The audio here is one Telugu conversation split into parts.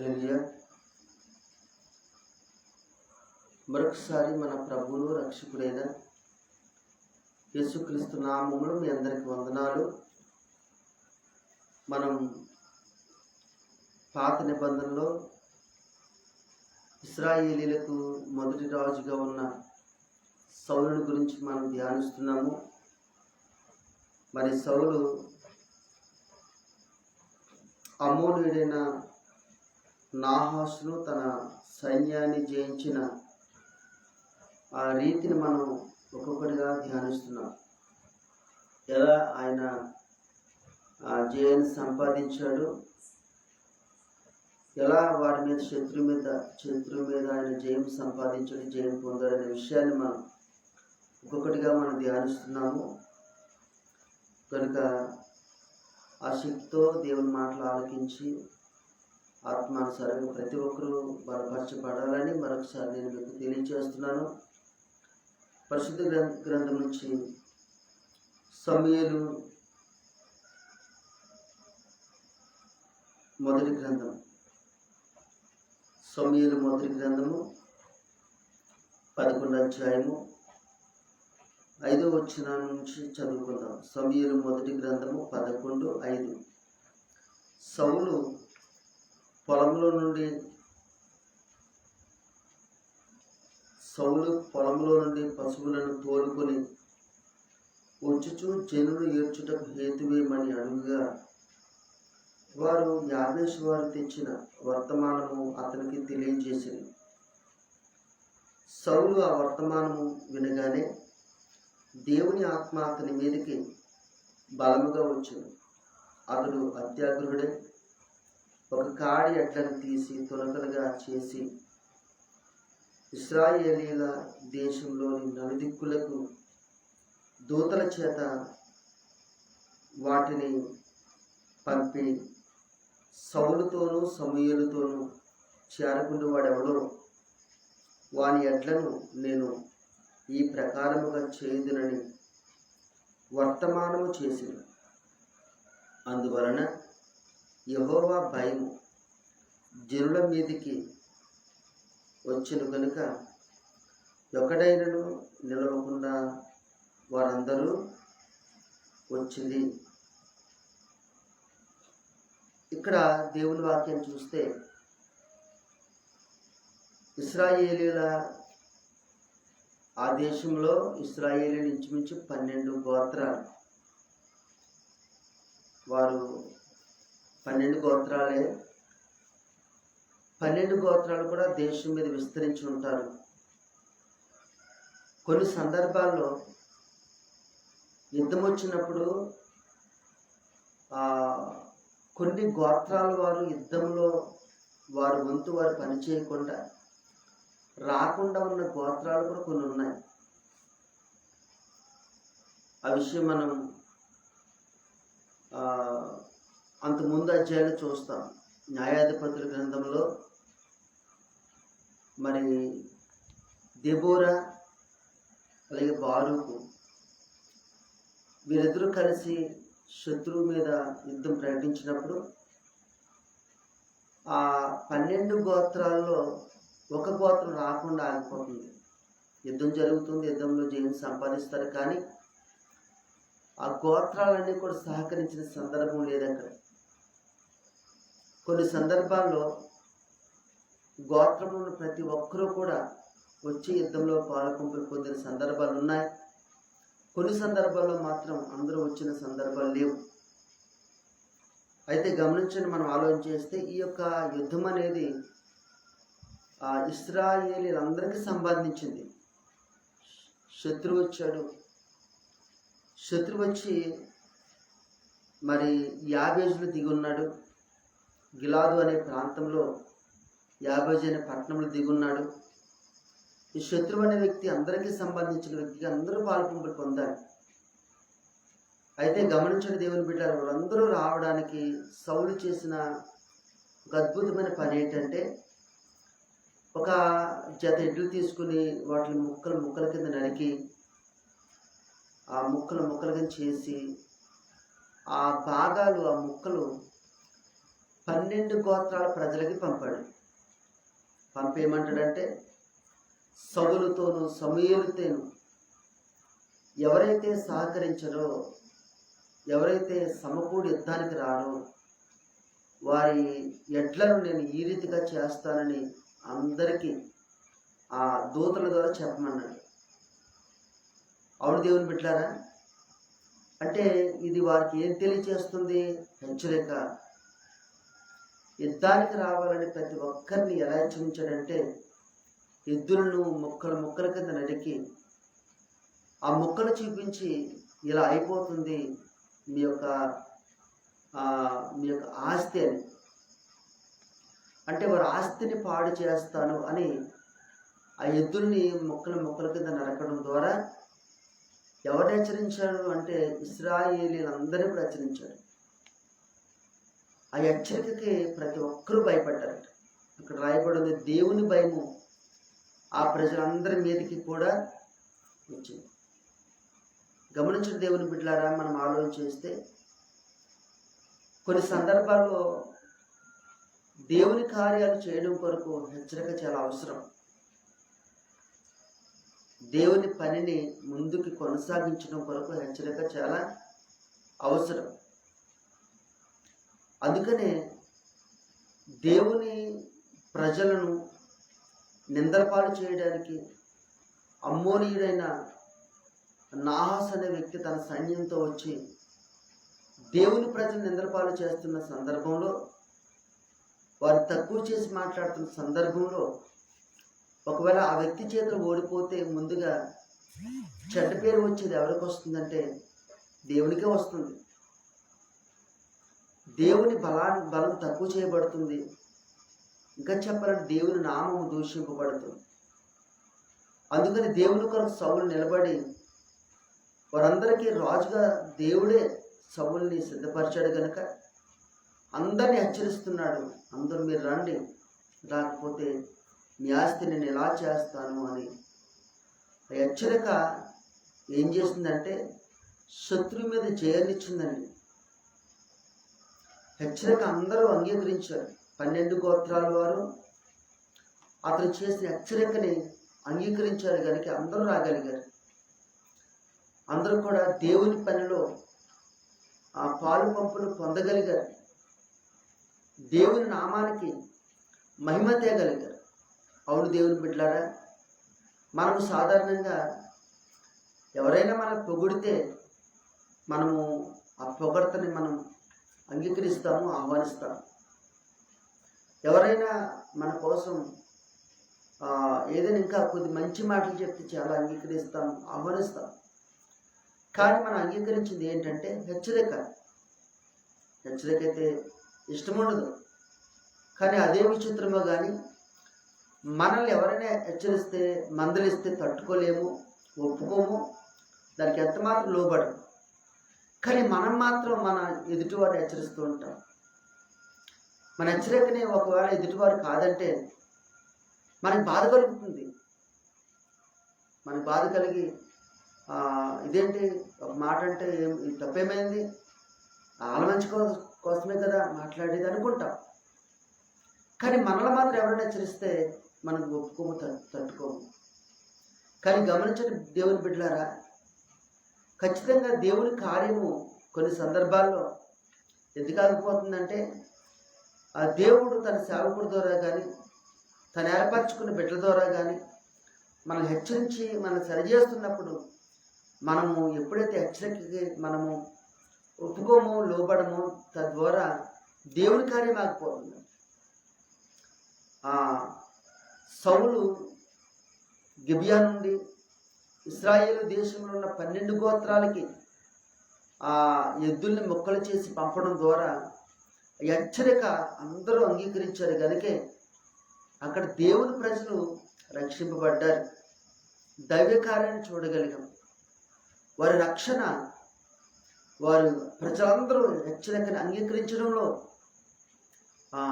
హల్లెలూయా. మరొకసారి మన ప్రభువును రక్షకుడైన యేసుక్రీస్తు నామములు మీ అందరికి వందనాలు. మనం పాత నిబంధనలో ఇస్రాయేలీలకు మొదటి రాజుగా ఉన్న సౌలుని గురించి మనం ధ్యానిస్తున్నాము. మరి సౌలు అమోనుడైన నాహాసును తన సైన్యాన్ని జయించిన ఆ రీతిని మనం ఒక్కొక్కటిగా ధ్యానిస్తున్నాం. ఎలా? ఆయన ఆ జయాన్ని సంపాదించాడు. ఎలా వారి మీద శత్రు మీద శత్రువు మీద ఆయన జయం సంపాదించాడు జయం పొందాడనే విషయాన్ని మనం ఒక్కొక్కటిగా మనం ధ్యానిస్తున్నాము. కనుక ఆ శక్తితో దేవుని మాటలు ఆలకించి ఆత్మానుసారంగా ప్రతి ఒక్కరూ బలపరచబడాలని మరొకసారి నేను మీకు తెలియజేస్తున్నాను. పరిశుద్ధ గ్రంథ గ్రంథం నుంచి సమయలు మొదటి గ్రంథం. సమయలు మొదటి గ్రంథము పదకొండు అధ్యాయము ఐదో వచ్చిన నుంచి చదువుకుందాం. సమయలు మొదటి గ్రంథము పదకొండు ఐదు. సౌలు పొలంలో నుండి సౌలు పొలంలో నుండి పశువులను తోలుకొని వచ్చుచు జనులు ఏడ్చుటకు హేతువేమని అడుగుగా వారు యాభేష్ వారు తెచ్చిన వర్తమానము అతనికి తెలియజేసింది. సౌలు ఆ వర్తమానము వినగానే దేవుని ఆత్మ అతని మీదకి బలముగా వచ్చింది. అతడు అత్యాగ్రహుడే ఒక కాడి ఎట్లను తీసి తొలకలుగా చేసి ఇస్రాయేలీల దేశంలోని నలుదిక్కులకు దూతల చేత వాటిని పంపి సౌలుతోనూ సమూహలతోనూ చేరకుండా వాడెవడో వాని ఎడ్లను నేను ఈ ప్రకారముగా చేయుదునని వర్తమానము చేసింది అందువలన యహోవా భయం జనుల మీదికి వచ్చిన కనుక ఒకడైనను నిలవకుండా వారందరూ వచ్చింది. ఇక్కడ దేవుని వాక్యం చూస్తే ఇస్రాయేలీల ఆ దేశంలో ఇస్రాయేలీలు ఇంచుమించు పన్నెండు గోత్రాలు వారు పన్నెండు గోత్రాలే. పన్నెండు గోత్రాలు కూడా దేశం మీద విస్తరించి ఉంటారు. కొన్ని సందర్భాల్లో యుద్ధం వచ్చినప్పుడు కొన్ని గోత్రాల వారు యుద్ధంలో వారి వంతు వారు పనిచేయకుండా రాకుండా ఉన్న గోత్రాలు కూడా కొన్ని ఉన్నాయి. ఆ విషయం మనం అంత ముందు చూస్తాం. న్యాయాధిపతుల గ్రంథంలో మరి దెబోరా అలాగే బారుకు వీరిద్దరూ కలిసి శత్రువు మీద యుద్ధం ప్రకటించినప్పుడు ఆ పన్నెండు గోత్రాల్లో ఒక గోత్రం రాకుండా ఆగిపోతుంది. యుద్ధం జరుగుతుంది యుద్ధంలో జయం సంపాదిస్తారు కానీ ఆ గోత్రాలన్నీ కూడా సహకరించిన సందర్భం లేదు అక్కడ. కొన్ని సందర్భాల్లో గోత్రములను ప్రతి ఒక్కరూ కూడా వచ్చి యుద్ధంలో పాలకుంపులు పొందిన సందర్భాలు ఉన్నాయి. కొన్ని సందర్భాల్లో మాత్రం అందరూ వచ్చిన సందర్భాలు లేవు. అయితే గమనించండి మనం ఆలోచన చేస్తే ఈ యొక్క యుద్ధం అనేది ఆ ఇస్రాయేలీలందరికీ సంబంధించింది. శత్రువు వచ్చాడు. శత్రువు వచ్చి మరి యాభేజులు దిగి ఉన్నాడు. గిలాదు అనే ప్రాంతంలో యాబోజీ అనే పట్టణంలో దిగున్నాడు. ఈ శత్రువు అనే వ్యక్తి అందరికీ సంబంధించిన వ్యక్తికి అందరూ పాల్పంపులు పొందారు. అయితే గమనించిన దేవుని బిడ్డారు వారందరూ రావడానికి సౌలు చేసిన ఒక అద్భుతమైన పని ఏంటంటే ఒక జత ఎడ్లు తీసుకుని వాటిని ముక్కలు ముక్కల కింద నరికి ఆ ముక్కలు ముక్కల కింద చేసి ఆ భాగాలు ఆ ముక్కలు పన్నెండు గోత్రాల ప్రజలకి పంపాడు. పంపేయమంటాడంటే సవులతోనూ సమూహలతోనూ ఎవరైతే సహకరించరో ఎవరైతే సమకూడి యుద్ధానికి రారో వారి ఎడ్లను నేను ఈ రీతిగా చేస్తానని అందరికీ ఆ దూతల ద్వారా చెప్పమన్నాడు. అవును దేవుని బిడ్డారా అంటే ఇది వారికి ఏం తెలియచేస్తుంది? హెచ్చరిక. యుద్ధానికి రావాలని ప్రతి ఒక్కరిని ఎలా హెచ్చరించాడంటే ఎద్దులను ముక్కలు మొక్కల కింద నరికి ఆ మొక్కలు చూపించి ఇలా అయిపోతుంది మీ యొక్క మీ యొక్క ఆస్తి అని. అంటే వారి ఆస్తిని పాడు చేస్తాను అని ఆ ఎద్దుల్ని ముక్కలు మొక్కల కింద నరకడం ద్వారా ఎవరు హెచ్చరించాడు అంటే ఇస్రాయేలీలందరూ కూడా హెచ్చరించాడు. ఆ హెచ్చరికకి ప్రతి ఒక్కరూ భయపడ్డారట. ఇక్కడ రాయబడింది దేవుని భయము. ఆ ప్రజలందరి మీదకి కూడా వచ్చింది. గమనించిన దేవుని బిడ్డలారా మనం ఆలోచన చేస్తే కొన్ని సందర్భాల్లో దేవుని కార్యాలు చేయడం కొరకు హెచ్చరిక చాలా అవసరం. దేవుని పనిని ముందుకు కొనసాగించడం కొరకు హెచ్చరిక చాలా అవసరం. అందుకనే దేవుని ప్రజలను నిందలపాలు చేయడానికి అమ్మోనీయుడైన నాహాస్ అనే వ్యక్తి తన సైన్యంతో వచ్చి దేవుని ప్రజలు నిందలపాలు చేస్తున్న సందర్భంలో వారు తక్కువ చేసి మాట్లాడుతున్న సందర్భంలో ఒకవేళ ఆ వ్యక్తి చేతులు ఓడిపోతే ముందుగా చెడ్డ పేరు వచ్చేది ఎవరికి వస్తుందంటే దేవునికే వస్తుంది. దేవుని బలాన్ని బలం తక్కువ చేయబడుతుంది. ఇంకా చెప్పాలంటే దేవుని నామము దూషింపబడుతుంది. అందుకని దేవుని కొరకు సవులు నిలబడి వారందరికీ రాజుగా దేవుడే సవుల్ని సిద్ధపరిచాడు కనుక అందరిని హెచ్చరిస్తున్నాడు. అందరూ మీరు రండి. రాకపోతే మీ ఆస్తి నేను ఎలా చేస్తాను అని. హెచ్చరిక ఏం చేసిందంటే శత్రువు మీద జయనిచ్చిందండి హెచ్చరిక అందరూ అంగీకరించారు. పన్నెండు గోత్రాల వారు అతను చేసిన హెచ్చరికని అంగీకరించారు కనుక అందరూ రాగలిగారు. అందరూ కూడా దేవుని పనిలో ఆ పాలు పంపులు పొందగలిగారు. దేవుని నామానికి మహిమ తేగలిగారు. అవును దేవుని బిడ్డలారా మనం సాధారణంగా ఎవరైనా మనకు పొగిడితే మనము ఆ పొగడతని మనం అంగీకరిస్తాము ఆహ్వానిస్తాము. ఎవరైనా మన కోసం ఏదైనా ఇంకా కొద్ది మంచి మాటలు చెప్తే చాలా అంగీకరిస్తాం ఆహ్వానిస్తాం కానీ మనం అంగీకరించింది ఏంటంటే హెచ్చరిక. హెచ్చరిక అయితే ఇష్టం ఉండదు. కానీ అదే విచిత్రమో కానీ మనల్ని ఎవరైనా హెచ్చరిస్తే మందలిస్తే తట్టుకోలేము ఒప్పుకోము దానికి ఎంత మాత్రం లోబడము. కానీ మనం మాత్రం మన ఎదుటివారిని హెచ్చరిస్తూ ఉంటాం. మన హెచ్చరికని ఒకవేళ ఎదుటివారు కాదంటే మనకి బాధ కలుగుతుంది. మనకి బాధ కలిగి ఇదేంటి ఒక మాట అంటే ఏం ఇది తప్పేమైంది? వాళ్ళ మంచి కోసమే కదా మాట్లాడేది అనుకుంటాం. కానీ మనలో మాత్రం ఎవరైనా హెచ్చరిస్తే మనం ఒప్పుకోము తట్టుకోము. కానీ గమనించండి దేవుని బిడ్డలారా ఖచ్చితంగా దేవుని కార్యము కొన్ని సందర్భాల్లో ఎందుకు ఆగిపోతుందంటే ఆ దేవుడు తన సేవకుడి ద్వారా కానీ తను ఏర్పరచుకున్న బిడ్డల ద్వారా కానీ మనం హెచ్చరించి మనం సరిచేస్తున్నప్పుడు మనము ఎప్పుడైతే హెచ్చరికకి మనము ఒప్పుకోమో లోబడమో తద్వారా దేవుని కార్యం ఆగిపోతుంది. ఆ సౌలు గిబియా నుండి ఇస్రాయేల్ దేశంలో ఉన్న పన్నెండు గోత్రాలకి ఆ ఎద్దుల్ని మొక్కలు చేసి పంపడం ద్వారా హెచ్చరిక అందరూ అంగీకరించారు. కనుకే అక్కడ దేవుని ప్రజలు రక్షింపబడ్డారు. దైవకార్యాన్ని చూడగలిగాం. వారి రక్షణ వారు ప్రజలందరూ హెచ్చరికను అంగీకరించడంలో ఆ,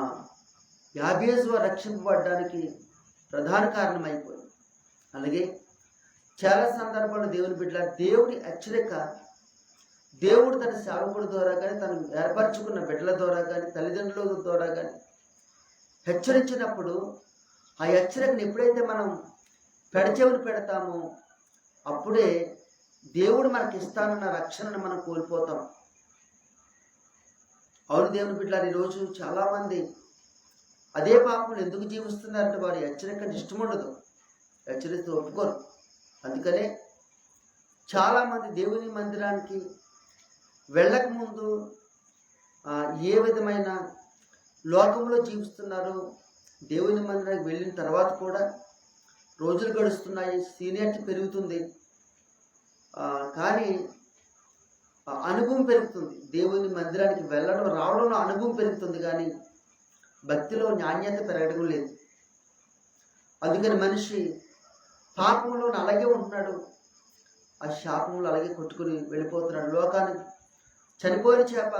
వారు రక్షింపబడడానికి ప్రధాన కారణమైపోయింది. అలాగే చాలా సందర్భాల్లో దేవుని బిడ్డ దేవుని హెచ్చరిక దేవుడు తన సేవకుడి ద్వారా కానీ తను ఏర్పరచుకున్న బిడ్డల ద్వారా కానీ తల్లిదండ్రుల ద్వారా కానీ హెచ్చరించినప్పుడు ఆ హెచ్చరికను ఎప్పుడైతే మనం పెడచెవులు పెడతామో అప్పుడే దేవుడు మనకి ఇస్తానన్న రక్షణను మనం కోల్పోతాం. అవును దేవుని బిడ్డలారు ఈరోజు చాలామంది అదే పాపం ఎందుకు జీవిస్తున్నారంటే వారి హెచ్చరిక ఇష్టం ఉండదు హెచ్చరిస్తూ ఒప్పుకోరు. అందుకనే చాలామంది దేవుని మందిరానికి వెళ్ళకముందు ఏ విధమైన లోకంలో జీవిస్తున్నారు దేవుని మందిరానికి వెళ్ళిన తర్వాత కూడా రోజులు గడుస్తున్నాయి సీనియారిటీ పెరుగుతుంది. కానీ అనుభవం పెరుగుతుంది. దేవుని మందిరానికి వెళ్ళడం రావడంలో అనుభవం పెరుగుతుంది కానీ భక్తిలో నాణ్యత పెరగడం లేదు. అందుకని మనిషి పాపంలో అలాగే ఉంటున్నాడు ఆ శాపంలో అలాగే కొట్టుకుని వెళ్ళిపోతున్నాడు. లోకానికి చనిపోయిన చేప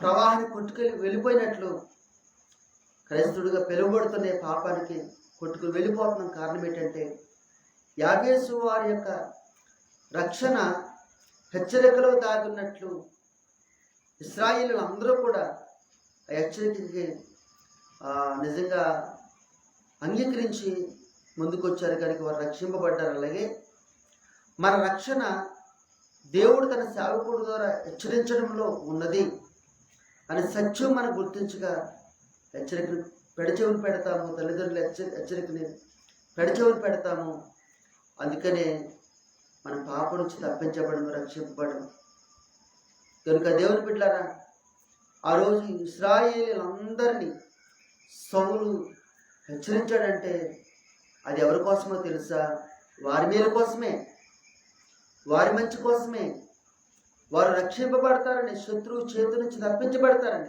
ప్రవాహాన్ని కొట్టుకెళ్ళి వెళ్ళిపోయినట్లు క్రైస్తవుడిగా పిలువబడుతున్న పాపానికి కొట్టుకుని వెళ్ళిపోతున్న కారణం ఏంటంటే యాగేసు వారి యొక్క రక్షణ హెచ్చరికలో దాగున్నట్లు ఇస్రాయిలు అందరూ కూడా ఆ హెచ్చరికకి నిజంగా అంగీకరించి ముందుకొచ్చారు కనుక వారు రక్షింపబడ్డారు. అలాగే మన రక్షణ దేవుడు తన సేవకుడు ద్వారా హెచ్చరించడంలో ఉన్నది అనే సత్యం మనం గుర్తించగా హెచ్చరికను పెడచెవులు పెడతాము తల్లిదండ్రుల హెచ్చరి హెచ్చరికని పెడచెవులు పెడతాము. అందుకనే మన పాప నుంచి తప్పించబడము రక్షింపబడము. కనుక దేవుని బిడ్డారా ఆ రోజు ఇస్రాయేలీలందరినీ సౌలు హెచ్చరించాడంటే అది ఎవరి కోసమో తెలుసా? వారి మేలు కోసమే. వారి మంచి కోసమే. వారు రక్షింపబడతారని శత్రువు చేతి నుంచి తప్పించబడతారని.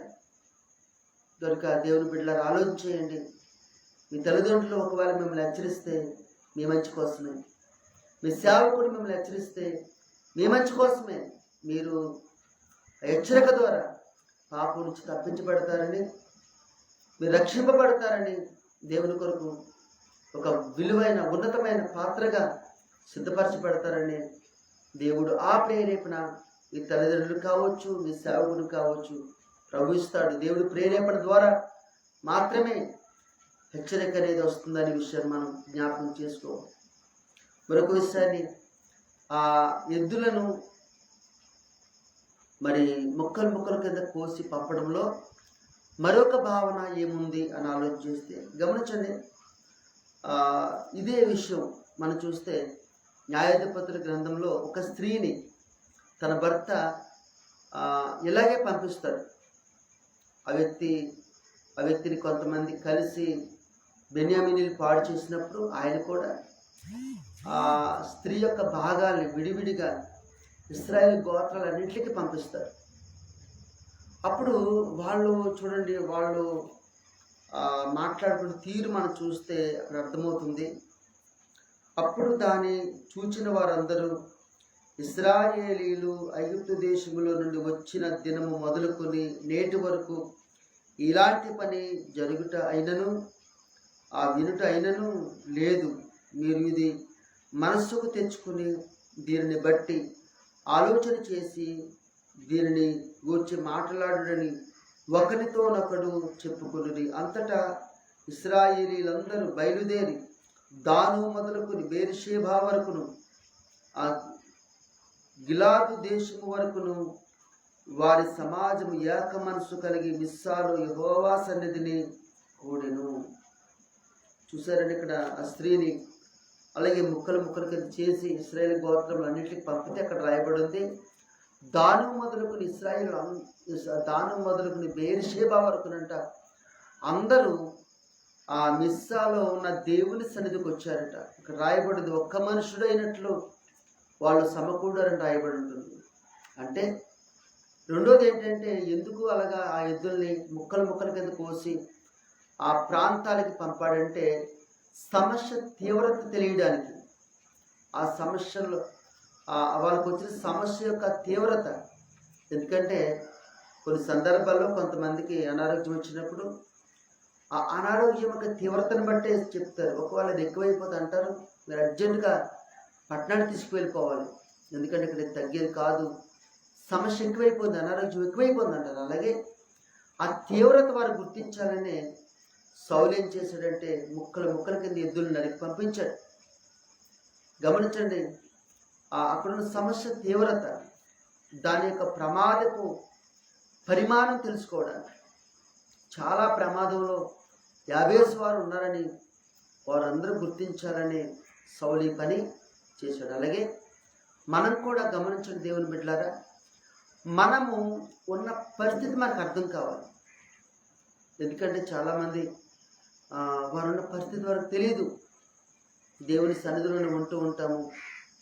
దొరక దేవుని బిడ్డలారు ఆలోచించేయండి మీ తల్లిదండ్రులు ఒకవేళ మిమ్మల్ని హెచ్చరిస్తే మీ మంచి కోసమే. మీ సేవకుడు మిమ్మల్ని హెచ్చరిస్తే మీ మంచి కోసమే. మీరు హెచ్చరిక ద్వారా పాపం నుంచి తప్పించబడతారని మీరు రక్షింపబడతారని దేవుని కొరకు ఒక విలువైన ఉన్నతమైన పాత్రగా సిద్ధపరచబడతారని దేవుడు ఆ ప్రేరేపణ మీ తల్లిదండ్రులు కావచ్చు మీ సేవకుడు కావచ్చు ప్రభుస్తాడు దేవుడు ప్రేరేపణ ద్వారా మాత్రమే హెచ్చరిక అనేది వస్తుందనే విషయాన్ని మనం జ్ఞాపకం చేసుకోవాలి. మరొక విషయాన్ని ఆ ఎద్దులను మరి ముక్కలు ముక్కల కింద కోసి పంపడంలో మరొక భావన ఏముంది అని ఆలోచిస్తే గమనించండి. ఇదే విషయం మనం చూస్తే న్యాయాధిపతుల గ్రంథంలో ఒక స్త్రీని తన భర్త ఇలాగే పంపిస్తాడు. ఆ వ్యక్తి ఆ వ్యక్తిని కొంతమంది కలిసి బెన్యామినీలు పాడు చేసినప్పుడు ఆయన కూడా ఆ స్త్రీ యొక్క భాగాల్ని విడివిడిగా ఇస్రాయేల్ గోత్రాలన్నింటికి పంపిస్తారు అప్పుడు వాళ్ళు చూడండి వాళ్ళు మాట్లాడుకున్న తీరు మనం చూస్తే అక్కడ అర్థమవుతుంది. అప్పుడు దాన్ని చూచిన వారందరూ ఇస్రాయేలీలు ఐగుప్తు దేశంలో నుండి వచ్చిన దినము మొదలుకొని నేటి వరకు ఇలాంటి పని జరుగుట అయినను ఆ వినుట అయినను లేదు. మీరు ఇది మనస్సుకు తెచ్చుకుని దీనిని బట్టి ఆలోచన చేసి దీనిని గూర్చి మాట్లాడడని ఒకరితోనొకడు చెప్పుకుని అంతటా ఇస్రాయేలీలందరూ బయలుదేరి దాను మొదలుకుని బేర్షేబా వరకును ఆ గిలాదు దేశము వరకును వారి సమాజం ఏక మనసు కలిగి మిస్సాలు యహోవా సన్నిధిని కూడెను. చూసారండి ఇక్కడ ఆ స్త్రీని అలాగే ముక్కలు ముక్కలు కింద చేసి ఇస్రాయేల్ గోత్రములు అన్నింటికి పంపితే అక్కడ రాయబడి ఉంది. దాను మొదలుకుని ఇస్రాయేల్ దాను మొదలుకుని బేర్షేబా వరకునంట అందరూ ఆ మిస్సాలో ఉన్న దేవుని సన్నిధికి వచ్చారట. ఇక్కడ రాయబడింది ఒక్క మనుషుడు అయినట్లు వాళ్ళు సమకూడారని రాయబడి ఉంటుంది. అంటే రెండోది ఏంటంటే ఎందుకు అలాగా ఆ ఎద్దుల్ని ముక్కలు ముక్కల కింద కోసి ఆ ప్రాంతాలకి పంపాడంటే సమస్య తీవ్రత తెలియడానికి. ఆ సమస్యలు వాళ్ళకు వచ్చిన సమస్య యొక్క తీవ్రత. ఎందుకంటే కొన్ని సందర్భాల్లో కొంతమందికి అనారోగ్యం వచ్చినప్పుడు ఆ అనారోగ్యం యొక్క తీవ్రతను బట్టే చెప్తారు. ఒకవేళ అది ఎక్కువైపోతే అంటారు మీరు అర్జెంటుగా పట్టణానికి తీసుకువెళ్ళిపోవాలి. ఎందుకంటే ఇక్కడ తగ్గేది కాదు. సమస్య ఎక్కువైపోయింది అనారోగ్యం ఎక్కువైపోయింది అంటారు. అలాగే ఆ తీవ్రత వారు గుర్తించాలనే సౌలు ఏం చేశాడంటే ముక్కలు ముక్కల కింద ఎద్దులు నరికి పంపించాడు. గమనించండి ఆ అక్కడున్న సమస్య తీవ్రత దాని యొక్క ప్రమాదపు పరిమాణం తెలుసుకోవడానికి. చాలా ప్రమాదంలో యాభేస్ వారు ఉన్నారని వారందరూ గుర్తించాలని సౌలి పని చేశాడు. అలాగే మనం కూడా గమనించిన దేవుని బిడ్డలారా మనము ఉన్న పరిస్థితి మనకు అర్థం కావాలి. ఎందుకంటే చాలామంది వారున్న పరిస్థితి వారికి తెలియదు దేవుని సన్నిధిలోనే ఉంటూ ఉంటాము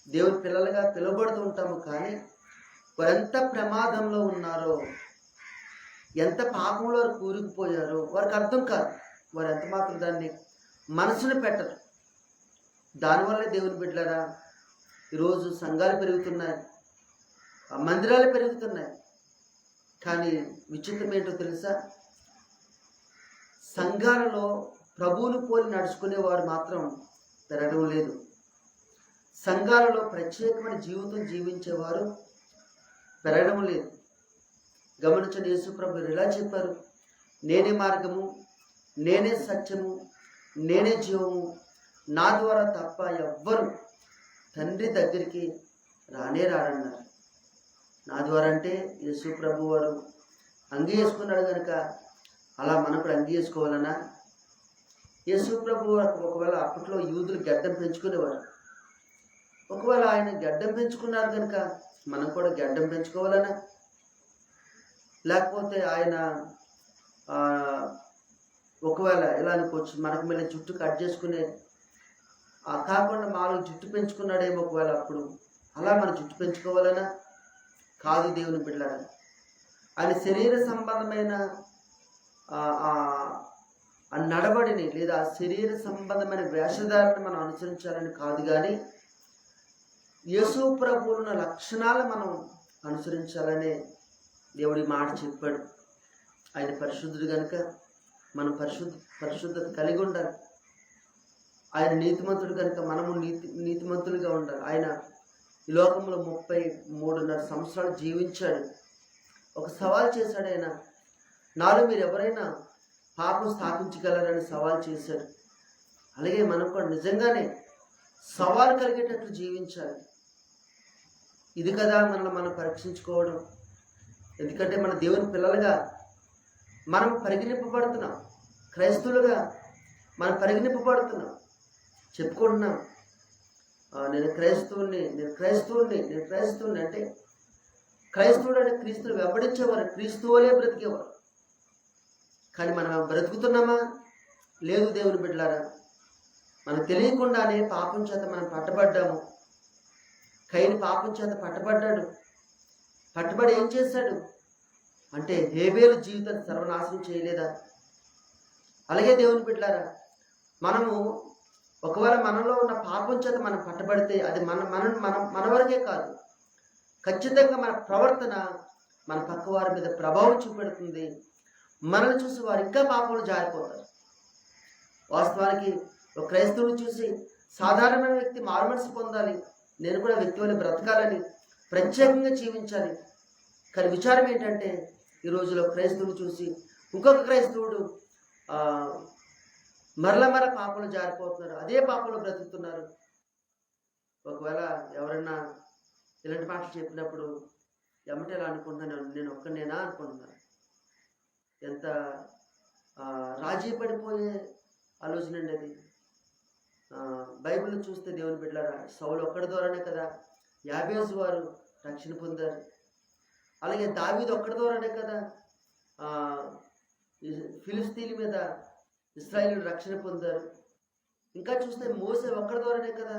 దేవుని పిల్లలుగా పిలువబడుతూ ఉంటాము కానీ వారు ఎంత ప్రమాదంలో ఉన్నారో ఎంత పాపంలో వారు కూరుకుపోయారో వారికి అర్థం కాదు. వారు ఎంత మాత్రం దాన్ని మనసును పెట్టరు. దానివల్ల దేవుని బిడ్డలారా ఈరోజు సంఘాలు పెరుగుతున్నాయి ఆ మందిరాలు పెరుగుతున్నాయి. కానీ విచిత్రం ఏంటో తెలుసా? సంఘాలలో ప్రభువును పోలి నడుచుకునేవారు మాత్రం పెరగడం లేదు. సంఘాలలో ప్రత్యేకమైన జీవితం జీవించేవారు పెరగడం లేదు. గమనించండి యేసుప్రభు ఇలా చెప్పారు? నేనే మార్గము నేనే సత్యము నేనే జీవము నా ద్వారా తప్ప ఎవ్వరు తండ్రి దగ్గరికి రానే రారన్నారు నా ద్వారా అంటే యేసు ప్రభు వారు అంగీకేసుకున్నాడు కనుక అలా మనం కూడా అంగి యేసు ప్రభు వారు ఒకవేళ అప్పట్లో యూదులు గడ్డం పెంచుకునేవారు. ఒకవేళ ఆయన గడ్డం పెంచుకున్నారు కనుక మనం కూడా గడ్డం పెంచుకోవాలన్నా లేకపోతే ఆయన ఒకవేళ ఎలా అనుకోవచ్చు మనకు మళ్ళీ జుట్టు కట్ చేసుకునే ఆ కాకుండా మాలో జుట్టు పెంచుకున్నాడేమో ఒకవేళ అప్పుడు అలా మనం జుట్టు పెంచుకోవాలనా? కాదు దేవుని బిడ్డలారా. ఆయన శరీర సంబంధమైన ఆ, నడవడిని లేదా శరీర సంబంధమైన వేషధారణ మనం అనుసరించాలని కాదు కానీ యేసు ప్రభువున్న లక్షణాలు మనం అనుసరించాలనే దేవుడి మాట చెప్పాడు. ఆయన పరిశుద్ధుడు కనుక మనం పరిశుద్ధ పరిశుద్ధత కలిగి ఉండాలి. ఆయన నీతిమంతుడు కనుక మనము నీతి నీతిమంతులుగా ఉండాలి. ఆయన ఈ లోకంలో ముప్పై మూడున్నర సంవత్సరాలు జీవించాడు. ఒక సవాల్ చేశాడు ఆయన. నాలో మీరు ఎవరైనా పాపం స్థాపించగలరని సవాల్ చేశాడు. అలాగే మనం కూడా నిజంగానే సవాల్ కలిగేటట్లు జీవించాలి. ఇది కదా మనల్ని మనం పరీక్షించుకోవడం. ఎందుకంటే మన దేవుని పిల్లలుగా మనం పరిగణింపబడుతున్నాం. క్రైస్తవులుగా మనం పరిగణింపబడుతున్నాం. చెప్పుకుంటున్నాం. నేను క్రైస్తవుని నేను క్రైస్తవుని నేను క్రైస్తవుని అంటే క్రైస్తవుడు అంటే క్రీస్తుని వెంబడించేవారు క్రీస్తువులే బ్రతికేవారు. కానీ మనం బ్రతుకుతున్నామా? లేదు దేవుని బిడ్డలారా. మనకు తెలియకుండానే పాపం చేత మనం పట్టబడ్డాము. కైని పాపం చేత పట్టబడ్డాడు. పట్టుబడి ఏం చేశాడు? అంటే హేబేలు జీవితాన్ని సర్వనాశనం చేయలేదా? అలాగే దేవుని బిడ్డారా మనము ఒకవేళ మనలో ఉన్న పాపం చేత మనం పట్టబడితే అది మన మన మన మన వరకే కాదు. ఖచ్చితంగా మన ప్రవర్తన మన పక్క వారి మీద ప్రభావం చూపెడుతుంది. మనల్ని చూసి వారు ఇంకా పాపంలో జారిపోతారు. వాస్తవానికి ఒక క్రైస్తవుని చూసి సాధారణమైన వ్యక్తి మారుమనసు పొందాలి. నేను కూడా వ్యక్తి వల్ల బ్రతకాలని ప్రత్యేకంగా జీవించాలి. కానీ విచారం ఏంటంటే ఈ రోజులో క్రైస్తవుడు చూసి ఇంకొక క్రైస్తవుడు మరల మర పాపలు జారిపోతున్నారు. అదే పాపలు బ్రతుకుతున్నారు. ఒకవేళ ఎవరైనా ఇలాంటి మాటలు చెప్పినప్పుడు ఎమ్మటే ఎలా అనుకుంటున్నాను నేను ఒక్కనేనా అనుకుంటున్నాను. ఎంత రాజీ పడిపోయే ఆలోచన అండి అది. బైబిల్ చూస్తే దేవుని బిడ్డలారా సౌలు ఒక్కడి ద్వారానే కదా యాబేజు వారు రక్షణ పొందారు. అలాగే దావీది ఒక్కడి ద్వారానే కదా ఫిలిస్తీన్ మీద ఇస్రాయేల్ రక్షణ పొందారు. ఇంకా చూస్తే మోసే ఒక్కడి ద్వారానే కదా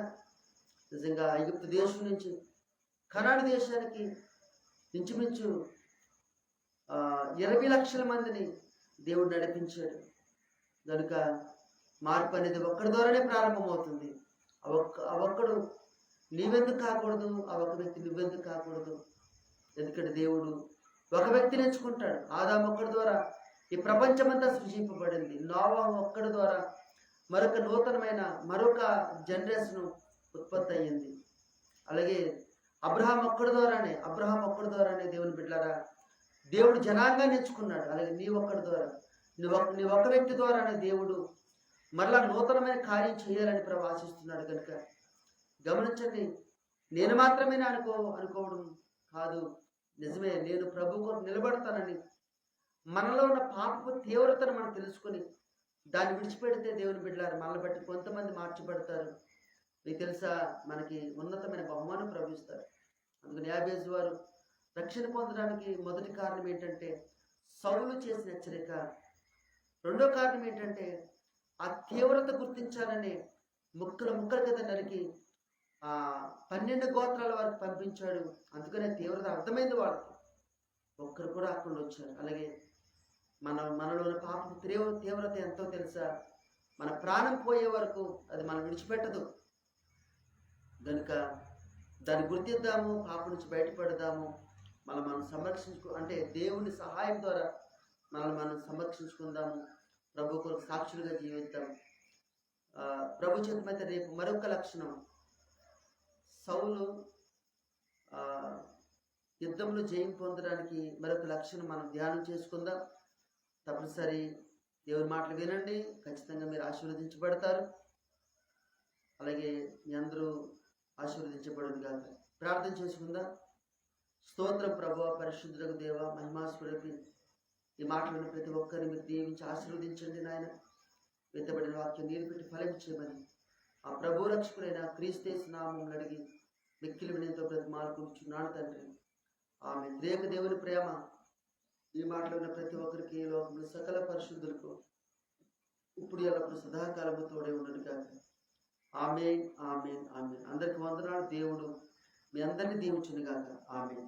నిజంగా ఐగుప్తు దేశం నుంచి కనాడు దేశానికి ఇంచుమించు ఇరవై లక్షల మందిని దేవుడు నడిపించాడు. కనుక మార్పు అనేది ఒక్కడి ద్వారానే ప్రారంభమవుతుంది. ఒక్క ఒక్కడు నీవెందుకు కాకూడదు? ఆ ఒక వ్యక్తి నువ్వెందుకు కాకూడదు? ఎందుకంటే దేవుడు ఒక వ్యక్తిని ఎంచుకుంటాడు ఆదాం ఒక్కడి ద్వారా ఈ ప్రపంచమంతా సృజింపబడింది. నోవా ఒక్కడి ద్వారా మరొక నూతనమైన మరొక జనరేషన్ ఉత్పత్తి అయ్యింది. అలాగే అబ్రహాం ఒక్కడి ద్వారానే అబ్రహాం ఒక్కడి ద్వారానే దేవుని బిడ్డారా దేవుడు జనాంగాన్ని ఎంచుకున్నాడు అలాగే నీ ఒక్కడి ద్వారా నీ నీ ఒక్క వ్యక్తి ద్వారానే దేవుడు మరలా నూతనమైన కార్యం చేయాలని ప్రభు ఆశిస్తున్నాడు కనుక గమనించండి నేను మాత్రమే అనుకో అనుకోవడం కాదు. నిజమే నేను ప్రభు కొరకు నిలబడతానని. మనలో ఉన్న పాపపు తీవ్రతను మనం తెలుసుకొని దాన్ని విడిచిపెడితే దేవుని బిడ్డలారు మనల్ని బట్టి కొంతమంది మార్చిపెడతారు మీకు తెలుసా మనకి ఉన్నతమైన బహుమానం ప్రవహిస్తారు అందుకని యాబేజ్ వారు రక్షణ పొందడానికి మొదటి కారణం ఏంటంటే సౌలు చేసిన హెచ్చరిక. రెండో కారణం ఏంటంటే ఆ తీవ్రత గుర్తించాలని ముక్కలు ముక్కల కదా నరికి ఆ పన్నెండు గోత్రాల వరకు పంపించాడు. అందుకనే తీవ్రత అర్థమైంది వాళ్ళకి. ఒక్కరు కూడా అక్కడ వచ్చారు. అలాగే మన మనలో ఉన్న పాపం తీవ్ర తీవ్రత ఎంతో తెలుసా? మన ప్రాణం పోయే వరకు అది మనం విడిచిపెట్టదు. కనుక దాన్ని గుర్తిద్దాము పాపం నుంచి బయటపడదాము. మనం మనం సంరక్షించుకో అంటే దేవుని సహాయం ద్వారా మనల్ని మనం సంరక్షించుకుందాము. ప్రభు కొరకు సాక్షులుగా జీవిద్దాం ప్రభు చేతమైతే రేపు మరొక లక్షణం. సౌలు యుద్ధంలో జయం పొందడానికి మరొక లక్ష్యం మనం ధ్యానం చేసుకుందాం. తప్పనిసరి దేవుని మాటలు వినండి. ఖచ్చితంగా మీరు ఆశీర్వదించబడతారు. అలాగే మీ అందరూ ఆశీర్వదించబడదు కాక ప్రార్థన చేసుకుందాం. స్తోత్రం ప్రభు పరిశుద్ధులకు దేవ మహిమాస్వరూపి ఈ మాటలను ప్రతి ఒక్కరిని మీరు దీవించి ఆశీర్వదించండి నాయన. వెతబడిన వాక్యం నీరు పెట్టి ఫలించమని ఆ ప్రభు రక్షకుడైన క్రీస్తేసు నామం అడిగి మిక్కిలి వినయంతో ప్రతి మార్పుచున్నాడు తండ్రి. ఆమె రేక దేవుని ప్రేమ ఈ మాటలో ఉన్న ప్రతి ఒక్కరికి ఈ లోకంలో సకల పరిశుద్ధులకు ఇప్పుడు ఎల్లప్పుడు సదాకాలము తోడే ఉండడు కాక ఆమె ఆమె ఆమె అందరికి వందనాలు. దేవుడు మీ అందరినీ దీవించును కాక ఆమె